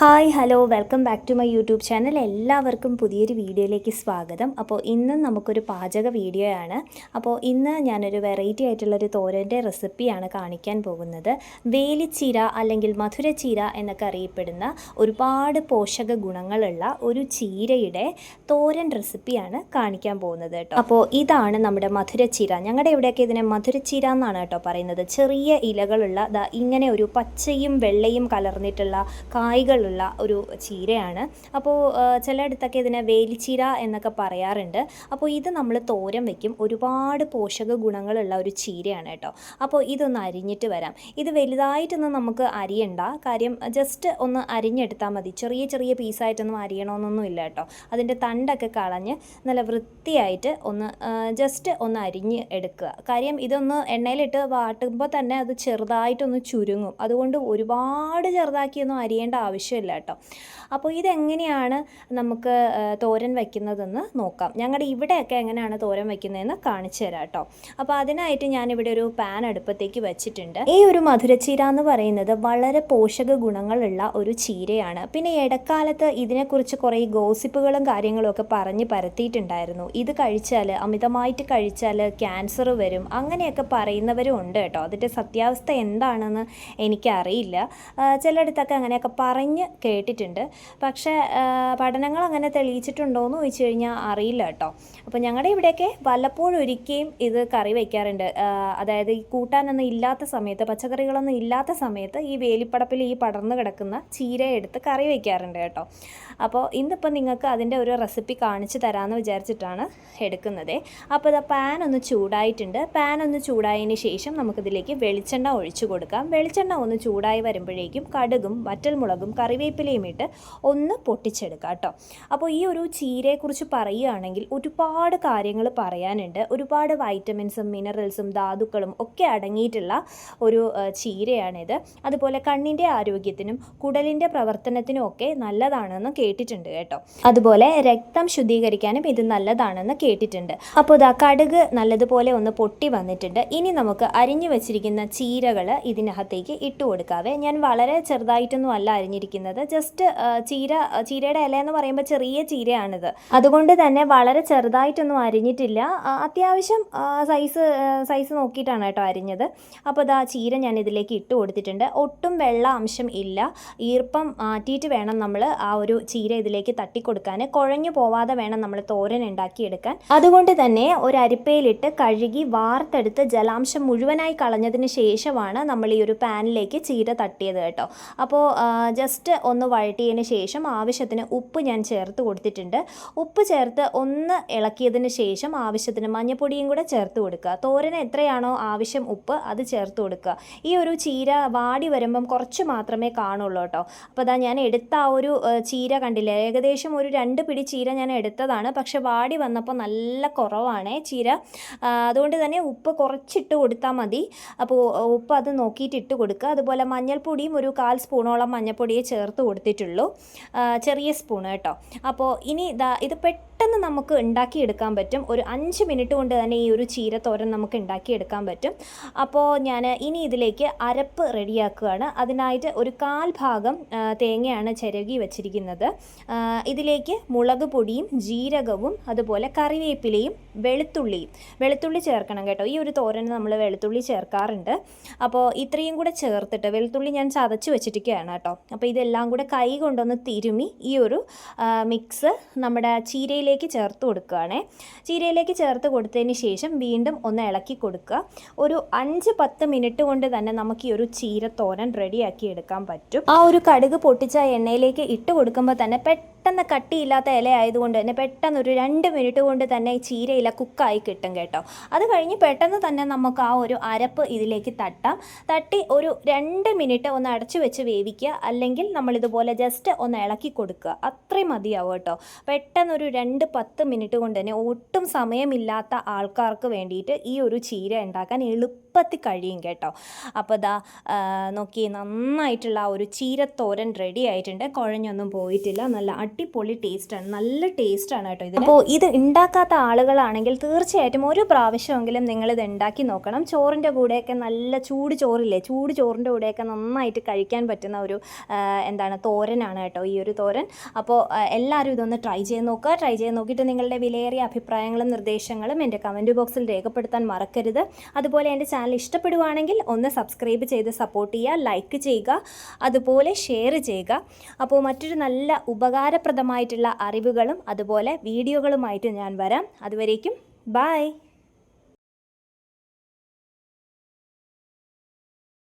Hi hello welcome back to my YouTube channel. എല്ലാവർക്കും പുതിയൊരു വീഡിയോയിലേക്ക് സ്വാഗതം. അപ്പോൾ ഇന്ന് നമുക്കൊരു പാചക വീഡിയോ ആണ് അപ്പോൾ ഇന്ന് ഞാനൊരു വെറൈറ്റി ആയിട്ടുള്ളൊരു തോരന്റെ റെസിപ്പിയാണ് കാണിക്കാൻ പോകുന്നത്. വേലിച്ചീര അല്ലെങ്കിൽ മധുരച്ചീര എന്നൊക്കെ അറിയപ്പെടുന്ന ഒരുപാട് പോഷക ഗുണങ്ങളുള്ള ഒരു ചീരയുടെ തോരൻ റെസിപ്പിയാണ് കാണിക്കാൻ പോകുന്നത് കേട്ടോ. അപ്പോൾ ഇതാണ് നമ്മുടെ മധുരച്ചീര. ഞങ്ങളുടെ ഇവിടെയൊക്കെ ഇതിനെ മധുരച്ചീര എന്നാണ് കേട്ടോ പറയുന്നത്. ചെറിയ ഇലകളുള്ള ഇങ്ങനെ ഒരു പച്ചയും വെള്ളയും കലർന്നിട്ടുള്ള കായ്കളുള്ള ഒരു ചീരയാണ്. അപ്പോൾ ചില ചിലയിടത്തൊക്കെ ഇതിനെ വേലിച്ചീര എന്നൊക്കെ പറയാറുണ്ട്. അപ്പോൾ ഇത് നമ്മൾ തോരൻ വെക്കും. ഒരുപാട് പോഷക ഗുണങ്ങളുള്ള ഒരു ചീരയാണ് കേട്ടോ. അപ്പോൾ ഇതൊന്ന് അരിഞ്ഞിട്ട് വരാം. ഇത് വലുതായിട്ടൊന്നും നമുക്ക് അരിയണ്ട. കാര്യം ജസ്റ്റ് ഒന്ന് അരിഞ്ഞെടുത്താൽ മതി. ചെറിയ ചെറിയ പീസായിട്ടൊന്നും അരിയണമെന്നൊന്നും ഇല്ല കേട്ടോ. അതിന്റെ തണ്ടൊക്കെ കളഞ്ഞ് നല്ല വൃത്തിയായിട്ട് ഒന്ന് ജസ്റ്റ് ഒന്ന് അരിഞ്ഞ് എടുക്കുക. കാര്യം ഇതൊന്ന് എണ്ണയിലിട്ട് വാട്ടുമ്പോൾ തന്നെ അത് ചെറുതായിട്ടൊന്ന് ചുരുങ്ങും. അതുകൊണ്ട് ഒരുപാട് ചെറുതാക്കിയൊന്നും അരിയേണ്ട ആവശ്യമില്ല കേട്ടോ. അപ്പോൾ ഇതെങ്ങനെയാണ് നമുക്ക് തോരൻ വയ്ക്കുന്നതെന്ന് നോക്കാം. ഞങ്ങളുടെ ഇവിടെയൊക്കെ എങ്ങനെയാണ് തോരൻ വയ്ക്കുന്നതെന്ന് കാണിച്ചു തരാം കേട്ടോ. അപ്പോൾ അതിനായിട്ട് ഞാനിവിടെ ഒരു പാൻ അടുപ്പത്തേക്ക് വെച്ചിട്ടുണ്ട്. ഈ ഒരു മധുരച്ചീര എന്ന് പറയുന്നത് വളരെ പോഷക ഗുണങ്ങളുള്ള ഒരു ചീരയാണ്. പിന്നെ ഇടക്കാലത്ത് ഇതിനെക്കുറിച്ച് കുറേ ഗോസിപ്പുകളും കാര്യങ്ങളും ഒക്കെ പറഞ്ഞ് പരത്തിയിട്ടുണ്ടായിരുന്നു. ഇത് കഴിച്ചാൽ അമിതമായിട്ട് കഴിച്ചാൽ ക്യാൻസർ വരും. അങ്ങനെയൊക്കെ പറയുന്നവരും ഉണ്ട് കേട്ടോ. അതിന്റെ സത്യാവസ്ഥ എന്താണെന്ന് എനിക്കറിയില്ല. ചിലയിടത്തൊക്കെ അങ്ങനെയൊക്കെ പറഞ്ഞ് കേട്ടിട്ടുണ്ട്. പക്ഷേ പഠനങ്ങൾ അങ്ങനെ തെളിയിച്ചിട്ടുണ്ടോ എന്ന് ചോദിച്ചു കഴിഞ്ഞാൽ അറിയില്ല കേട്ടോ. അപ്പോൾ ഞങ്ങളുടെ ഇവിടെയൊക്കെ വല്ലപ്പോഴും ഒരിക്കലും ഇത് കറി വയ്ക്കാറുണ്ട്. അതായത് ഈ കൂട്ടാനൊന്നും ഇല്ലാത്ത സമയത്ത് പച്ചക്കറികളൊന്നും ഇല്ലാത്ത സമയത്ത് ഈ വേലിപ്പടപ്പിൽ ഈ പടർന്നു കിടക്കുന്ന ചീര എടുത്ത് കറി വയ്ക്കാറുണ്ട് കേട്ടോ. അപ്പോൾ ഇന്നിപ്പോൾ നിങ്ങൾക്ക് അതിന്റെ ഒരു റെസിപ്പി കാണിച്ചു തരാമെന്ന് വിചാരിച്ചിട്ടാണ് എടുക്കുന്നത്. അപ്പോൾ ഇതാ പാൻ ഒന്ന് ചൂടായിട്ടുണ്ട്. പാൻ ഒന്ന് ചൂടായതിന് ശേഷം നമുക്കിതിലേക്ക് വെളിച്ചെണ്ണ ഒഴിച്ചു കൊടുക്കാം. വെളിച്ചെണ്ണ ഒന്ന് ചൂടായി വരുമ്പോഴേക്കും കടുകും വറ്റൽമുളകും കറിവേപ്പിലയും ഇട്ട് ഒന്ന് പൊട്ടിച്ചെടുക്കുക കേട്ടോ. അപ്പോൾ ഈ ഒരു ചീരയെക്കുറിച്ച് പറയുകയാണെങ്കിൽ ഒരുപാട് കാര്യങ്ങൾ പറയാനുണ്ട്. ഒരുപാട് വൈറ്റമിൻസും മിനറൽസും ധാതുക്കളും ഒക്കെ അടങ്ങിയിട്ടുള്ള ഒരു ചീരയാണിത്. അതുപോലെ കണ്ണിന്റെ ആരോഗ്യത്തിനും കുടലിന്റെ പ്രവർത്തനത്തിനും ഒക്കെ നല്ലതാണെന്ന് കേട്ടിട്ടുണ്ട് കേട്ടോ. അതുപോലെ രക്തം ശുദ്ധീകരിക്കാനും ഇത് നല്ലതാണെന്ന് കേട്ടിട്ടുണ്ട്. അപ്പോൾ ഇതാ കടുക് നല്ലതുപോലെ ഒന്ന് പൊട്ടി വന്നിട്ടുണ്ട്. ഇനി നമുക്ക് അരിഞ്ഞു വെച്ചിരിക്കുന്ന ചീരകൾ ഇതിനകത്തേക്ക് ഇട്ട് കൊടുക്കാവേ ഞാൻ വളരെ ചെറുതായിട്ടൊന്നും അല്ല അരിഞ്ഞിരിക്കുന്നത്. ജസ്റ്റ് ചീര ചീരയുടെ ഇല എന്ന് പറയുമ്പോൾ ചെറിയ ചീരയാണിത്. അതുകൊണ്ട് തന്നെ വളരെ ചെറുതായിട്ടൊന്നും അരിഞ്ഞിട്ടില്ല. അത്യാവശ്യം സൈസ് സൈസ് നോക്കിയിട്ടാണ് കേട്ടോ അരിഞ്ഞത്. അപ്പോൾ ഇതാ ചീര ഞാൻ ഇതിലേക്ക് ഇട്ട് കൊടുത്തിട്ടുണ്ട്. ഒട്ടും വെള്ള അംശം ഇല്ല. ഈർപ്പം മാറ്റിയിട്ട് വേണം നമ്മൾ ആ ഒരു ചീര ഇതിലേക്ക് തട്ടിക്കൊടുക്കാൻ കുഴഞ്ഞു പോവാതെ വേണം നമ്മൾ തോരൻ ഉണ്ടാക്കിയെടുക്കാൻ. അതുകൊണ്ട് തന്നെ ഒരു അരിപ്പയിലിട്ട് കഴുകി വാർത്തെടുത്ത് ജലാംശം മുഴുവനായി കളഞ്ഞതിന് ശേഷമാണ് നമ്മൾ ഈ ഒരു പാനിലേക്ക് ചീര തട്ടിയത് കേട്ടോ. അപ്പോൾ ജസ്റ്റ് ഒന്ന് വഴറ്റിയതിന് ശേഷം ആവശ്യത്തിന് ഉപ്പ് ഞാൻ ചേർത്ത് കൊടുത്തിട്ടുണ്ട്. ഉപ്പ് ചേർത്ത് ഒന്ന് ഇളക്കിയതിന് ശേഷം ആവശ്യത്തിന് മഞ്ഞപ്പൊടിയും കൂടെ ചേർത്ത് കൊടുക്കുക. തോരന് എത്രയാണോ ആവശ്യം ഉപ്പ് അത് ചേർത്ത് കൊടുക്കുക. ഈ ഒരു ചീര വാടി വരുമ്പം കുറച്ച് മാത്രമേ കാണുള്ളൂ കേട്ടോ. അപ്പോൾ അതാ ഞാൻ എടുത്ത ആ ഒരു ചീര കണ്ടില്ല? ഏകദേശം ഒരു രണ്ട് പിടി ചീര ഞാൻ എടുത്തതാണ്. പക്ഷെ വാടി വന്നപ്പോൾ നല്ല കുറവാണ് ചീര. അതുകൊണ്ട് തന്നെ ഉപ്പ് കുറച്ചിട്ട് കൊടുത്താൽ മതി. അപ്പോൾ ഉപ്പ് അത് നോക്കിയിട്ട് ഇട്ട് കൊടുക്കുക. അതുപോലെ മഞ്ഞൾപ്പൊടിയും ഒരു കാൽ സ്പൂണോളം മഞ്ഞൾപ്പൊടിയെ ചേർത്ത് കൊടുത്തിട്ടുള്ളൂ. ആ, ചെറിയ സ്പൂൺ കേട്ടോ. അപ്പോൾ ഇനി ഇതാ ഇത് പെട്ടെന്ന് നമുക്ക് ഉണ്ടാക്കിയെടുക്കാൻ പറ്റും. ഒരു അഞ്ച് മിനിറ്റ് കൊണ്ട് തന്നെ ഈ ഒരു ചീരത്തോരൻ നമുക്ക് ഉണ്ടാക്കിയെടുക്കാൻ പറ്റും. അപ്പോൾ ഞാൻ ഇനി ഇതിലേക്ക് അരപ്പ് റെഡിയാക്കുകയാണ്. അതിനായിട്ട് ഒരു കാൽ ഭാഗം തേങ്ങയാണ് ചിരകി വെച്ചിരിക്കുന്നത്. ഇതിലേക്ക് മുളക് പൊടിയും ജീരകവും അതുപോലെ കറിവേപ്പിലയും വെളുത്തുള്ളിയും വെളുത്തുള്ളി ചേർക്കണം കേട്ടോ. ഈ ഒരു തോരന് നമ്മൾ വെളുത്തുള്ളി ചേർക്കാറുണ്ട്. അപ്പോൾ ഇത്രയും കൂടെ ചേർത്തിട്ട് വെളുത്തുള്ളി ഞാൻ ചതച്ച് വെച്ചിരിക്കുകയാണ് കേട്ടോ. അപ്പോൾ ഇതെല്ലാം കൂടെ കൈ കൊണ്ടൊന്ന് തിരുമി ഈ ഒരു മിക്സ് നമ്മുടെ ചീരയിലേക്ക് ചേർത്ത് കൊടുക്കുകയാണേ. ചീരയിലേക്ക് ചേർത്ത് കൊടുത്തതിന് ശേഷം വീണ്ടും ഒന്ന് ഇളക്കി കൊടുക്കുക. ഒരു അഞ്ച് പത്ത് മിനിറ്റ് കൊണ്ട് തന്നെ നമുക്ക് ഈ ഒരു ചീരത്തോരൻ റെഡിയാക്കി എടുക്കാൻ പറ്റും. ആ ഒരു കടുക് പൊട്ടിച്ച എണ്ണയിലേക്ക് ഇട്ട് കൊടുക്കുമ്പോൾ തന്നെ പെട്ടെന്ന് കട്ടിയില്ലാത്ത ഇല ആയതുകൊണ്ട് തന്നെ പെട്ടെന്ന് ഒരു രണ്ട് മിനിറ്റ് കൊണ്ട് തന്നെ ഈ ചീരയില കുക്കായി കിട്ടും കേട്ടോ. അത് കഴിഞ്ഞ് പെട്ടെന്ന് തന്നെ നമുക്ക് ആ ഒരു അരപ്പ് ഇതിലേക്ക് തട്ടാം. തട്ടി ഒരു രണ്ട് മിനിറ്റ് ഒന്ന് അടച്ചു വെച്ച് വേവിക്കുക. അല്ലെങ്കിൽ നമ്മളിതുപോലെ ജസ്റ്റ് ഒന്ന് ഇളക്കി കൊടുക്കുക. അത്രയും മതിയാവും കേട്ടോ. പെട്ടെന്ന് ഒരു രണ്ട് പത്ത് മിനിറ്റ് കൊണ്ട് തന്നെ ഒട്ടും സമയമില്ലാത്ത ആൾക്കാർക്ക് വേണ്ടിയിട്ട് ഈ ഒരു ചീര ഉണ്ടാക്കാൻ എളുപ്പത്തിൽ കഴിയും കേട്ടോ. അപ്പോൾ ദാ നോക്കി നന്നായിട്ടുള്ള ആ ഒരു ചീരത്തോരൻ റെഡി ആയിട്ടുണ്ട്. കുഴഞ്ഞൊന്നും പോയിട്ടില്ല. നല്ല അടിപൊളി ടേസ്റ്റാണ് നല്ല ടേസ്റ്റാണ് കേട്ടോ ഇത് അപ്പോൾ ഇത് ഉണ്ടാക്കാത്ത ആളുകളാണെങ്കിൽ തീർച്ചയായിട്ടും ഒരു പ്രാവശ്യമെങ്കിലും നിങ്ങൾ ഇത് ഉണ്ടാക്കി നോക്കണം. ചോറിന്റെ കൂടെയൊക്കെ നല്ല ചൂട് ചോറില്ലേ? ചൂട് ചോറിന്റെ കൂടെയൊക്കെ നന്നായിട്ട് കഴിക്കാൻ പറ്റുന്ന ഒരു എന്താണ് തോരനാണ് കേട്ടോ ഈ ഒരു തോരൻ. അപ്പോൾ എല്ലാവരും ഇതൊന്ന് ട്രൈ ചെയ്ത് നോക്കുക. ട്രൈ ചെയ്ത് നോക്കിയിട്ട് നിങ്ങളുടെ വിലയേറിയ അഭിപ്രായങ്ങളും നിർദ്ദേശങ്ങളും എന്റെ കമന്റ് ബോക്സിൽ രേഖപ്പെടുത്താൻ മറക്കരുത്. അതുപോലെ എന്റെ ചാനൽ ഇഷ്ടപ്പെടുവാണെങ്കിൽ ഒന്ന് സബ്സ്ക്രൈബ് ചെയ്ത് സപ്പോർട്ട് ചെയ്യുക ലൈക്ക് ചെയ്യുക അതുപോലെ ഷെയർ ചെയ്യുക. അപ്പോൾ മറ്റൊരു നല്ല ഉപകാരപ്രദമായിട്ടുള്ള അറിവുകളും അതുപോലെ വീഡിയോകളുമായിട്ട് ഞാൻ വരാം. അതുവരേക്കും ബൈ